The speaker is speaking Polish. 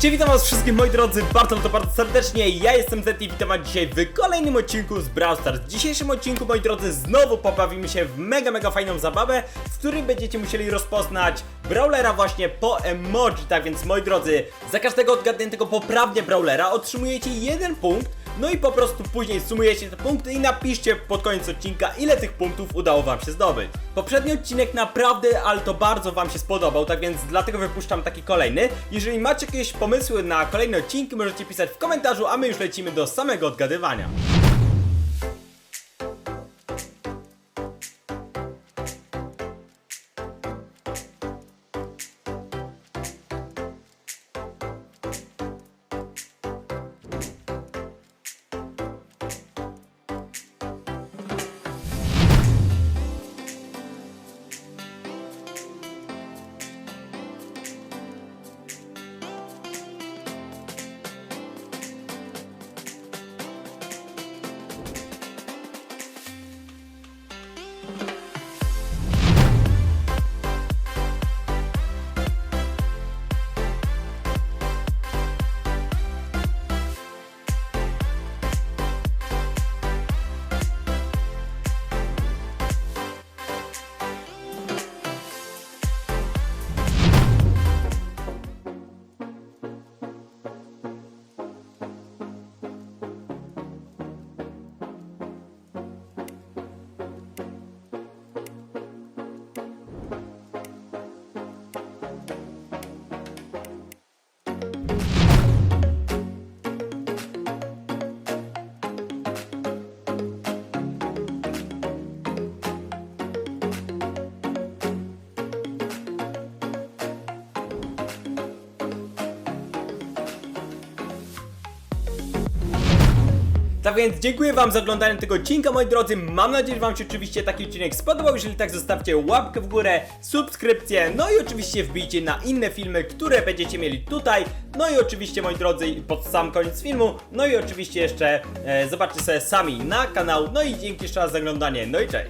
Cześć, witam was wszystkich moi drodzy, bardzo to bardzo serdecznie, ja jestem Zeti i witam was dzisiaj w kolejnym odcinku z Brawl Stars. W dzisiejszym odcinku, moi drodzy, znowu poprawimy się w mega, mega fajną zabawę, w której będziecie musieli rozpoznać Brawlera właśnie po emoji, tak więc moi drodzy, za każdego odgadniętego poprawnie Brawlera otrzymujecie jeden punkt, no i po prostu później sumujecie te punkty i napiszcie pod koniec odcinka, ile tych punktów udało wam się zdobyć. Poprzedni odcinek naprawdę, ale to bardzo wam się spodobał, tak więc dlatego wypuszczam taki kolejny. Jeżeli macie jakieś pomysły na kolejne odcinki, możecie pisać w komentarzu, a my już lecimy do samego odgadywania. Tak więc dziękuję wam za oglądanie tego odcinka moi drodzy, mam nadzieję, że wam się oczywiście taki odcinek spodobał, jeżeli tak zostawcie łapkę w górę, subskrypcję, no i oczywiście wbijcie na inne filmy, które będziecie mieli tutaj, no i oczywiście moi drodzy pod sam koniec filmu, no i oczywiście jeszcze e, zobaczcie sobie sami na kanał, no i dzięki jeszcze raz za oglądanie, no i cześć!